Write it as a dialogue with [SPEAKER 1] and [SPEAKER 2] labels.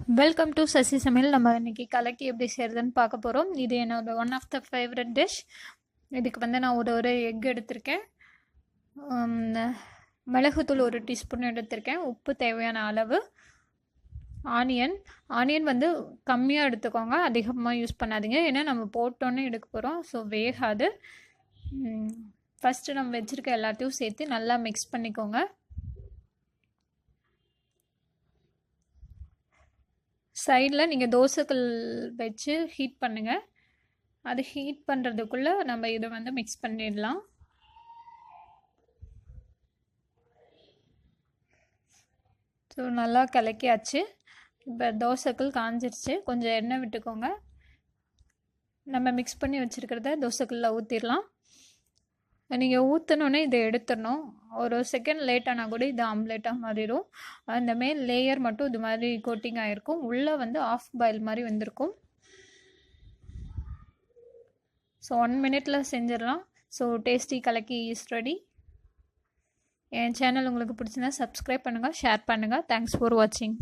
[SPEAKER 1] Welcome to Sasi சமையல் நம்ம இன்றைக்கி கலக்கி எப்படி செய்கிறதுன்னு பார்க்க போகிறோம் இது என்னோட one of the favourite dish இதுக்கு வந்து நான் ஒரு ஒரு எக் எடுத்திருக்கேன். மிளகுத்தூள் ஒரு டீஸ்பூன் எடுத்திருக்கேன். உப்பு தேவையான அளவு. ஆனியன் ஆனியன் வந்து கம்மியாக எடுத்துக்கோங்க. அதிகமாக யூஸ் பண்ணாதீங்க. ஏன்னா நம்ம போட்டோன்னே எடுக்க போகிறோம் ஸோ வேகாது. ஃபஸ்ட்டு நம்ம வச்சுருக்க எல்லாத்தையும் சேர்த்து நல்லா மிக்ஸ் பண்ணிக்கோங்க. சைடில் நீங்கள் தோசைக்கல் வச்சு ஹீட் பண்ணுங்கள் அது ஹீட் பண்ணுறதுக்குள்ளே நம்ம இதை வந்து மிக்ஸ் பண்ணிடலாம். ஸோ நல்லா கலக்கியாச்சு. இப்போ தோசைக்கல் காஞ்சிருச்சு. கொஞ்சம் எண்ணெய் விட்டுக்கோங்க. நம்ம மிக்ஸ் பண்ணி வச்சுருக்கிறத தோசைக்கல்லில் ஊற்றிடலாம் நீங்கள் ஊற்றினோன்னே இதை எடுத்துடணும். ஒரு செகண்ட் லேட் ஆனால் கூட இது ஆம்லேட்டாக மாறிடும். அந்த மேல் லேயர் மட்டும் இது மாதிரி கோட்டிங் ஆகிருக்கும் உள்ளே வந்து ஆஃப் பாயில் மாதிரி வந்திருக்கும். ஸோ ஒன் மினிட்ல செஞ்சிடலாம். So tasty kalakki is ready N channel உங்களுக்கு பிடிச்சிருந்தா சப்ஸ்கிரைப் பண்ணுங்கள் ஷேர் பண்ணுங்கள் தேங்க்ஸ் ஃபார் வாட்சிங்